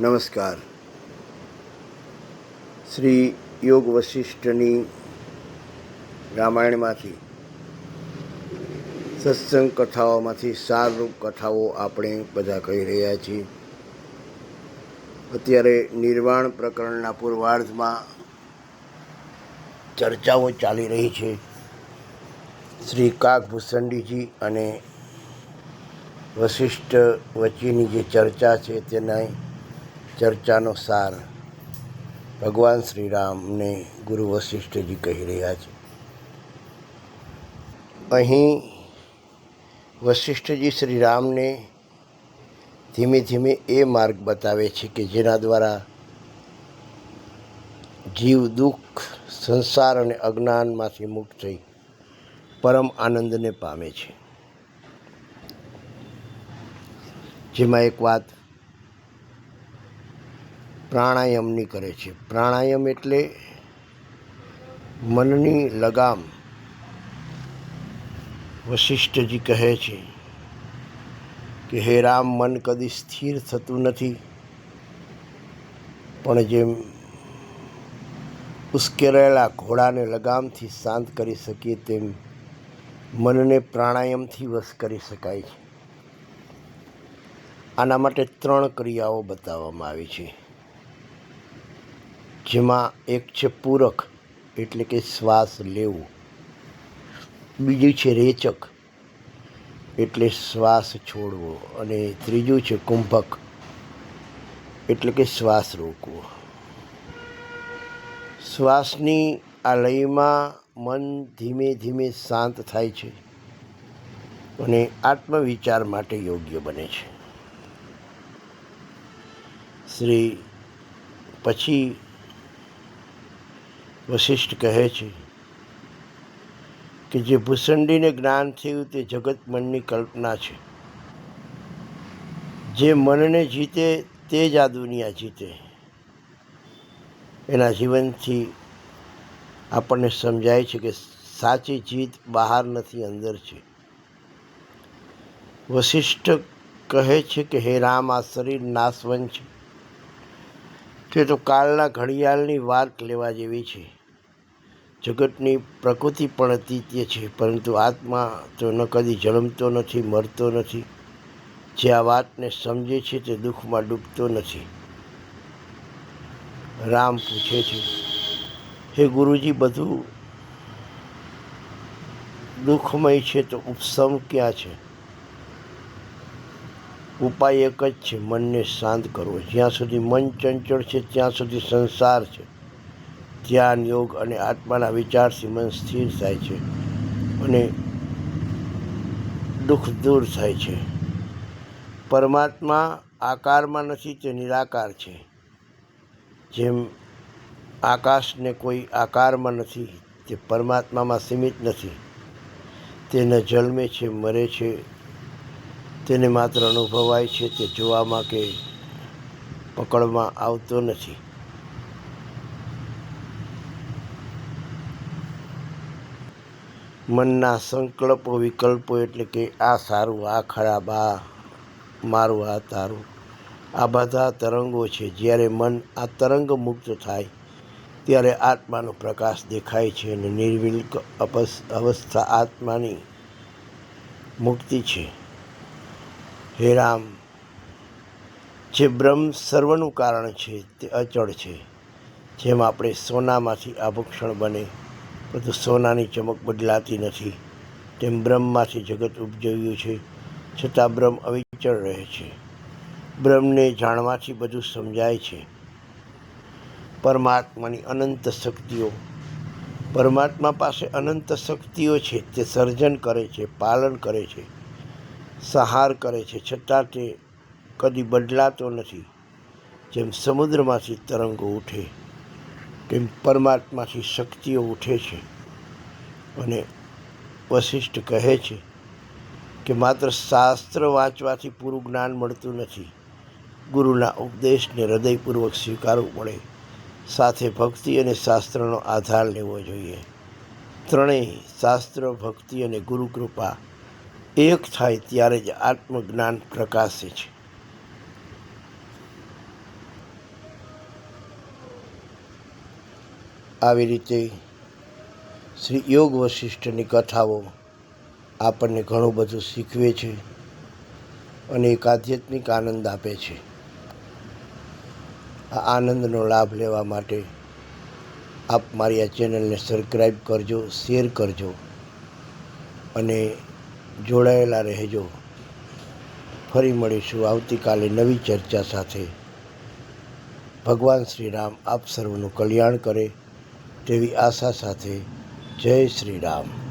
નમસ્કાર. શ્રી યોગ વશિષ્ઠની રામાયણમાંથી સત્સંગ કથાઓમાંથી સારરૂપ કથાઓ આપણે બધા કહી રહ્યા છીએ. અત્યારે નિર્વાણ પ્રકરણના પૂર્વાર્ધમાં ચર્ચાઓ ચાલી રહી છે. શ્રી કાકભૂષણજીજી અને વશિષ્ઠ વચ્ચેની જે ચર્ચા છે તેના ચર્ચાનો સાર ભગવાન શ્રી રામને ગુરુ વશિષ્ઠજી કહી રહ્યા છે. અહીં વશિષ્ઠજી શ્રી રામને ધીમે ધીમે એ માર્ગ બતાવે છે કે જેના દ્વારા જીવ, દુઃખ, સંસાર અને અજ્ઞાનમાંથી મુક્ત થઈ પરમ આનંદને પામે છે. જેમાં એક વાત પ્રાણાયામની કરે છે. પ્રાણાયામ એટલે મનની લગામ વશિષ્ઠજી કહે છે કે, હે રામ, મન કદી સ્થિર થતું નથી, પણ જેમ ઉશ્કેરાયેલા ઘોડાને લગામથી શાંત કરી શકીએ, તેમ મનને પ્રાણાયામથી વશ કરી શકાય છે. આના માટે ત્રણ ક્રિયાઓ બતાવવામાં આવી છે. જેમાં એક છે પૂરક, એટલે કે શ્વાસ લેવો. બીજું છે રેચક, એટલે શ્વાસ છોડવો. અને ત્રીજું છે કુંભક, એટલે કે શ્વાસ રોકવો. શ્વાસની આ લયમાં મન ધીમે ધીમે શાંત થાય છે અને આત્મવિચાર માટે યોગ્ય બને છે. શ્રી પછી વશિષ્ઠ કહે છે કે જે ભૂસંડીને જ્ઞાન થયું તે જગત મનની કલ્પના છે. જે મનને જીતે તે જ આ દુનિયા જીતે. એના જીવનથી આપણને સમજાય છે કે સાચી જીત બહાર નથી, અંદર છે. વશિષ્ઠ કહે છે કે હે રામ, આ શરીર નાશવંત છે. તે તો કાળના ઘડિયાળની વાત લેવા જેવી છે. જગતની પ્રકૃતિ પણ અતિત્ય છે, પરંતુ આત્મા તો ન કદી જન્મતો નથી, મરતો નથી. જે આ વાતને સમજે છે તે દુઃખમાં ડૂબતો નથી. રામ પૂછે છે, હે ગુરુજી, બધું દુઃખમય છે તો ઉપસમ ક્યાં છે? ઉપાય એક જ છે, મનને શાંત કરવો. જ્યાં સુધી મન ચંચળ છે, ત્યાં સુધી સંસાર છે. ધ્યાન, યોગ અને આત્માના વિચાર સિમન સ્થિર થાય છે અને દુઃખ દૂર થાય છે. પરમાત્મા આકારમાં નથી, તે નિરાકાર છે. જેમ આકાશને કોઈ આકારમાં નથી, તે પરમાત્મામાં સીમિત નથી. તે ન જન્મે છે, મરે છે. તેને માત્ર અનુભવાય છે, તે જોવામાં કે પકડમાં આવતો નથી. મનના સંકલ્પો, વિકલ્પો એટલે કે આ સારું, આ ખરાબ, આ મારું, આ તારું. આ બધા તરંગો છે. જ્યારે મન આ તરંગ મુક્ત થાય, ત્યારે આત્માનો પ્રકાશ દેખાય છે અને નિર્વિલ્ક અવસ્થા આત્માની મુક્તિ છે. હે રામ, જે બ્રહ્મ સર્વનું કારણ છે, તે અચળ છે, જેમ આપણે સોનામાંથી આભૂષણ બને પરંતુ સોનાની ચમક બદલાતી નથી. તેમ બ્રહ્મમાંથી જગત ઉપજવ્યું છે, છતાં બ્રહ્મ અવિચળ રહે છે. બ્રહ્મને જાણવાથી બધું સમજાય છે. પરમાત્માની અનંત શક્તિઓ. પરમાત્મા પાસે અનંત શક્તિઓ છે, તે સર્જન કરે છે, પાલન કરે છે, સહાર કરે છે, છતાં તે કદી બદલાતો નથી. જેમ સમુદ્રમાંથી તરંગો ઉઠે તેમ પરમાત્માથી શક્તિઓ ઉઠે છે અને વશિષ્ઠ કહે છે કે માત્ર શાસ્ત્ર વાંચવાથી પૂરું જ્ઞાન મળતું નથી. ગુરુના ઉપદેશને હૃદયપૂર્વક સ્વીકારવું પડે. સાથે ભક્તિ અને શાસ્ત્રનો આધાર લેવો જોઈએ. ત્રણેય શાસ્ત્ર, ભક્તિ અને ગુરુકૃપા એક થાય ત્યારે જ આત્મજ્ઞાન પ્રકાશે છે. આવી રીતે શ્રી યોગ વશિષ્ઠની કથાઓ આપણને ઘણું બધું શીખવે છે અને એક આધ્યાત્મિક આનંદ આપે છે. આ આનંદનો લાભ લેવા માટે આપ મારી આ ચેનલને સબસ્ક્રાઈબ કરજો, શેર કરજો અને જોડાયેલા રહેજો. ફરી મળીશું આવતીકાલે નવી ચર્ચા સાથે. ભગવાન શ્રી રામ આપ સર્વનું કલ્યાણ કરે. તેવી આશા સાથે જય શ્રી રામ.